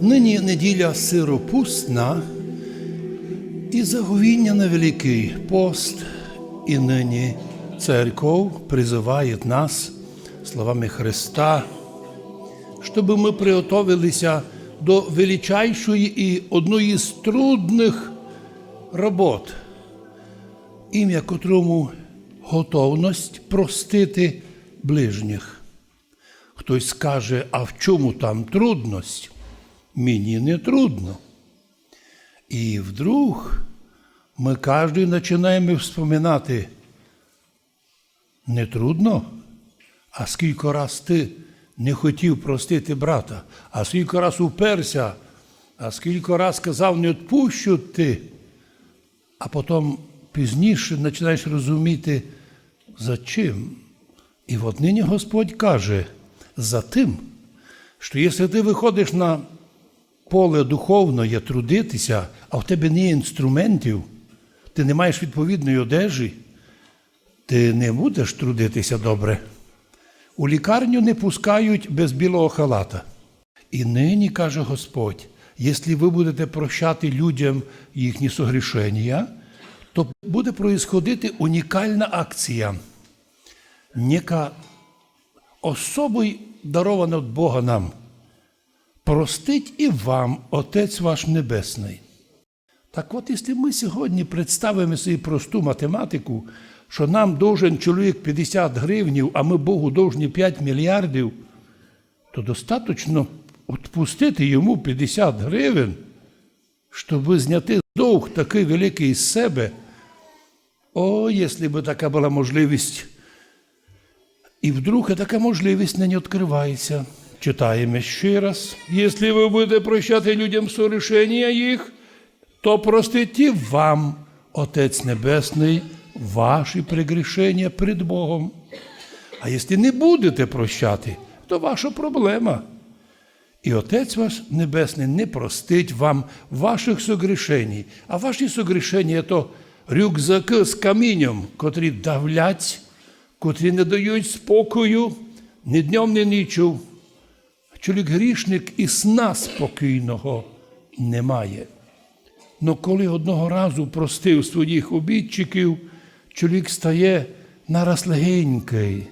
Нині неділя сиропусна і заговіння на Великий пост, і нині церков призиває нас словами Христа, щоб ми приготовилися до величайшої і одної з трудних робот, ім'я котрому готовність простити ближніх. Хтось скаже, а в чому там трудність? Мені не трудно. І вдруг ми кожен починаємо вспоминати, не трудно, а скільки раз ти не хотів простити брата, а скільки раз уперся, а скільки раз сказав, не відпущу ти, а потім пізніше починаєш розуміти, за чим. І от нині Господь каже, за тим, що якщо ти виходиш на поле духовне трудитися, а в тебе немає інструментів, ти не маєш відповідної одежі, ти не будеш трудитися добре. У лікарню не пускають без білого халата. І нині каже Господь, якщо ви будете прощати людям їхні согрішення, то буде происходити унікальна акція. Нека особой дарована від Бога нам. Простить і вам, Отець ваш Небесний. Так от, якщо ми сьогодні представимо собі просту математику, що нам должен чоловік 50 гривнів, а ми Богу должні 5 мільярдів, то достатньо відпустити йому 50 гривень, щоб зняти довг такий великий з себе. О, якщо б така була можливість. І вдруг така можливість не відкривається. Читаємо ще раз. Якщо ви будете прощати людям сорішення їх, то простить вам, Отець Небесний, ваші прегрішення перед Богом. А якщо не будете прощати, то ваша проблема. І Отець ваш Небесний не простить вам ваших согрішень, а ваші согрішення – то рюкзаки з камінням, котрі давлять, котрі не дають спокою ні днем, ні нічу. Чоловік грішник і сна спокійного немає. Но коли одного разу простив своїх обідчиків, чоловік стає нараз легенький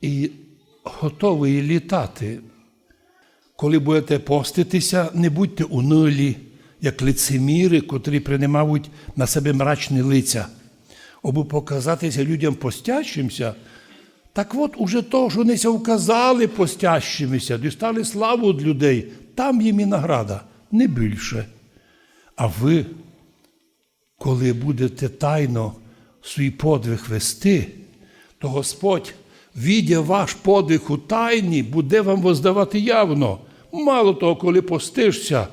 і готовий літати. Коли будете поститися, не будьте унилі, як лицеміри, котрі приймають на себе мрачні лиця, аби показатися людям постящимся, так от уже то, що вони вказали постящимися, дістали славу від людей, там їм і награда, не більше. А ви, коли будете тайно свій подвиг вести, то Господь, відя ваш подвиг у тайні, буде вам воздавати явно. Мало того, коли постишся,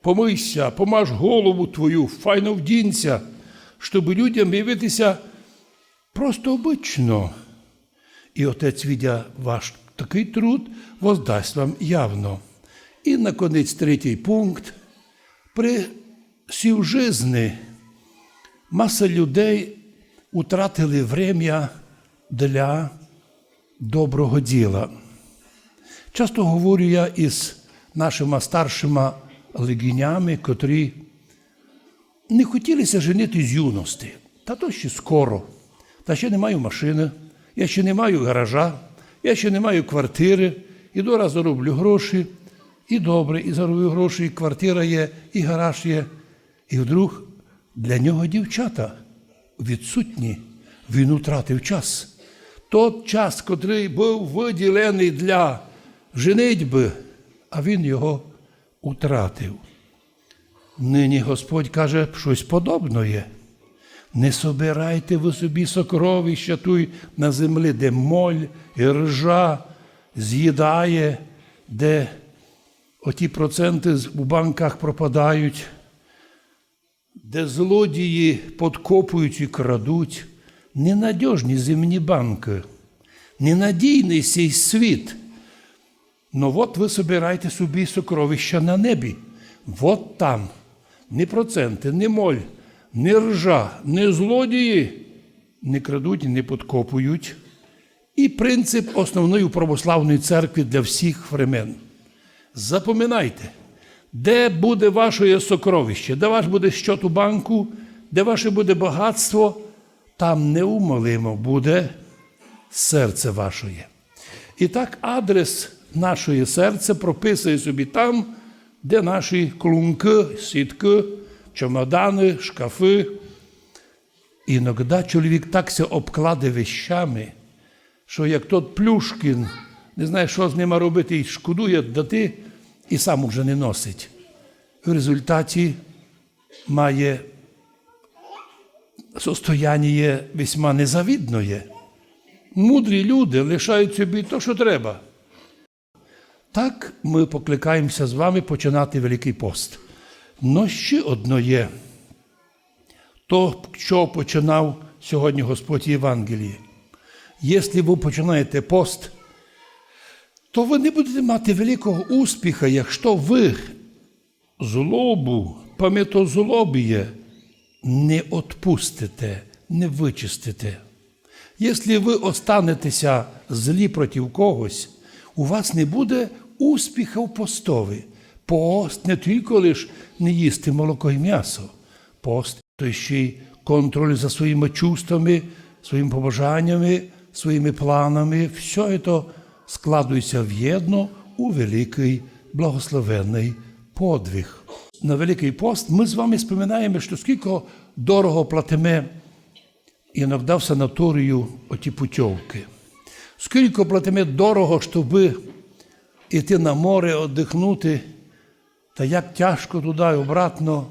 помийся, помаж голову твою, файно вдінься, щоб людям явитися просто обично. І Отець, відя ваш такий труд, воздасть вам явно. І наконець третій пункт. При сівжизни маса людей утратили время для доброго діла. Часто говорю я із нашими старшими легінями, котрі не хотілися женити з юності. Та то ще скоро. Та ще не маю машини, я ще не маю гаража, я ще не маю квартири, іду раз зароблю гроші, і добре, і зароблю гроші, і квартира є, і гараж є. І вдруг для нього дівчата відсутні, він втратив час. Тот час, котрий був виділений для женитьби, а він його втратив. Нині Господь каже, щось подобне. Не собирайте ви собі сокровища туй на землі, де моль і ржа з'їдає, де оті проценти у банках пропадають, де злодії подкопують і крадуть. Ненадіжні земні банки, ненадійний цей світ. Ну от ви собирайте собі сокровища на небі. От там ні проценти, ні моль, ні ржа, ні злодії не крадуть не подкопують. І принцип основної православної церкви для всіх времен. Запоминайте, де буде ваше сокровище, де ваш буде щот у банку, де ваше буде багатство, там неумолимо буде серце вашої. І так адрес нашої серця прописує собі там, де наші клунки, сітки, чемодани, шкафи. Іноді чоловік так ся обкладе вещами, що як тот Плюшкін не знає, що з ними робити, і шкодує дати, і сам уже не носить. В результаті має состояння весьма незавідне. Мудрі люди лишають собі то, що треба. Так ми покликаємося з вами починати Великий пост. Но ще одно є то, що починав сьогодні Господь Євангелії. Якщо ви починаєте пост, то ви не будете мати великого успіху, якщо ви злобу, пам'ятозлобіє не відпустите, не вичистите. Якщо ви останетеся злі проти когось, у вас не буде успіху в постові. Пост не тільки лиш не їсти молоко і м'ясо. Пост то ще й контроль за своїми чувствами, своїми побажаннями, своїми планами. Все це складується в єдно у великий благословенний подвиг. На Великий пост ми з вами споминаємо, що скільки дорого платиме іноді в санаторію оті путівки. Скільки платиме дорого, щоб йти на море, віддихнути, та як тяжко туди і обратно.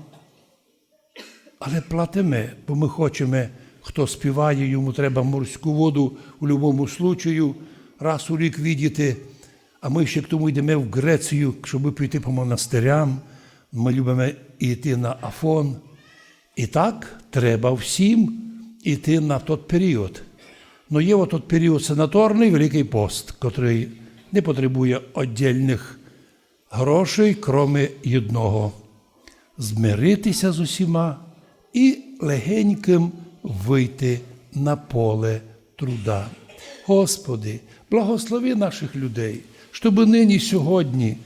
Але платиме, бо ми хочемо, хто співає, йому треба морську воду у будь-якому случаю, раз у рік відіти. А ми ще к тому йдемо в Грецію, щоб піти по монастирям. Ми любимо йти на Афон. І так треба всім йти на той період. Но є от період санаторний Великий пост, який не потребує віддільних грошей, крім одного змиритися з усіма і легеньким вийти на поле труда. Господи, благослови наших людей, щоб нині сьогодні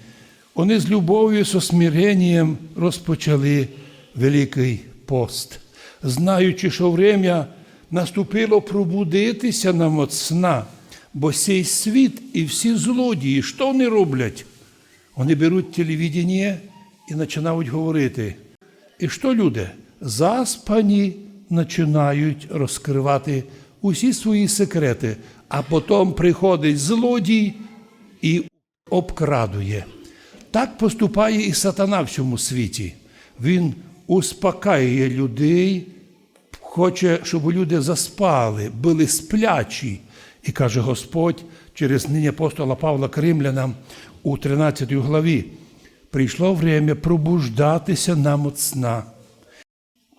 вони з любов'ю, со смиренням розпочали Великий пост, знаючи, що время наступило пробудитися нам от сна, бо цей світ і всі злодії, що вони роблять? Вони беруть телевідення і починають говорити. І що люди? Заспані починають розкривати усі свої секрети, а потім приходить злодій і обкрадує. Так поступає і сатана в цьому світі. Він успокаює людей, хоче, щоб люди заспали, були сплячі. І каже Господь через нині апостола Павла Кримлянам у 13 главі. Прийшло время пробуждатися нам від сна.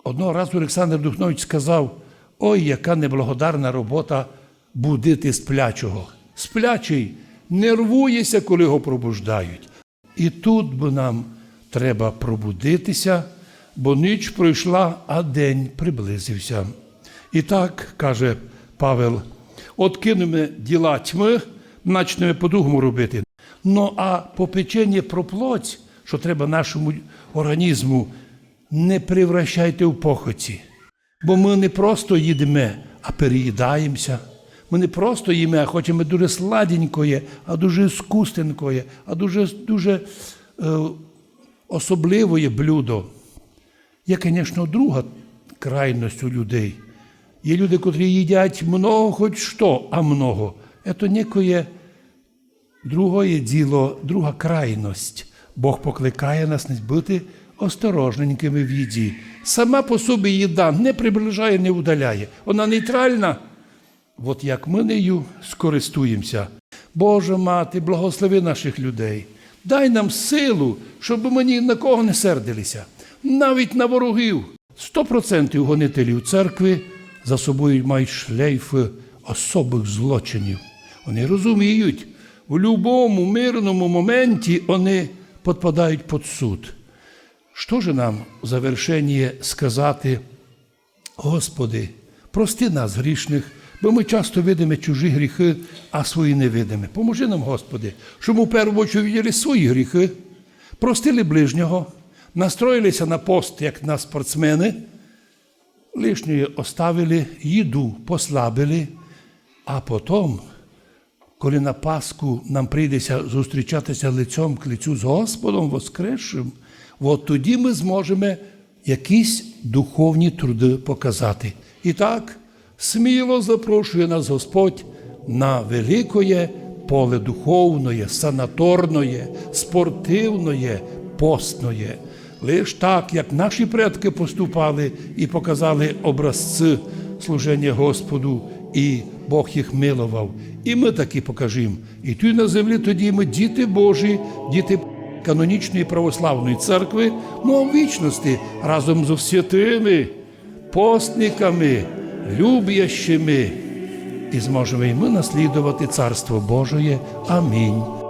Одного разу Олександр Духнович сказав: ой, яка неблагодарна робота будити сплячого. Сплячий нервується, коли його пробуждають. І тут би нам треба пробудитися, бо ніч пройшла, а день приблизився. І так, каже Павел, откинемо діла тьми, начнемо по-другому робити. Ну а попечення про плоть, що треба нашому організму, не превращайте в похоті. Бо ми не просто їдемо, а переїдаємося. Ми не просто їмо, а хочемо дуже сладенької, а дуже скустенької, а дуже дуже е, особливе блюдо. Є, звісно, друга крайність у людей. Є люди, котрі їдять много, хоч що, а много. Це некоє другое діло, друга крайність. Бог покликає нас не бути осторожненькими в їді. Сама по собі їда не приближає, не удаляє. Вона нейтральна. От як ми нею скористуємося. Боже мати, благослови наших людей. Дай нам силу, щоб ми ні на кого не сердилися, навіть на ворогів. Сто процентів гонителів церкви за собою мають шлейфи особих злочинів. Вони розуміють, в будь-якому мирному моменті вони підпадають під суд. Що ж нам в завершення сказати, Господи, прости нас, грішних, Бо ми часто видимо чужі гріхи, а свої не видимо. Поможи нам, Господи, щоб в першу чергу виділи свої гріхи, простили ближнього, настроїлися на пост, як на спортсмени, лишньої оставили, їду послабили, а потім, коли на Пасху нам прийдеться зустрічатися лицем к лицю з Господом Воскресшим, от тоді ми зможемо якісь духовні труди показати. І так, сміло запрошує нас Господь на великое поле духовне, санаторне, спортивне, постне. Лиш так, як наші предки поступали і показали образці служення Господу, і Бог їх милував. І ми таки покажемо. І тут на землі тоді ми діти Божі, діти канонічної православної церкви, ну а в вічності разом з святими, постниками, любящими. І зможемо і ми наслідувати Царство Божоє. Амінь.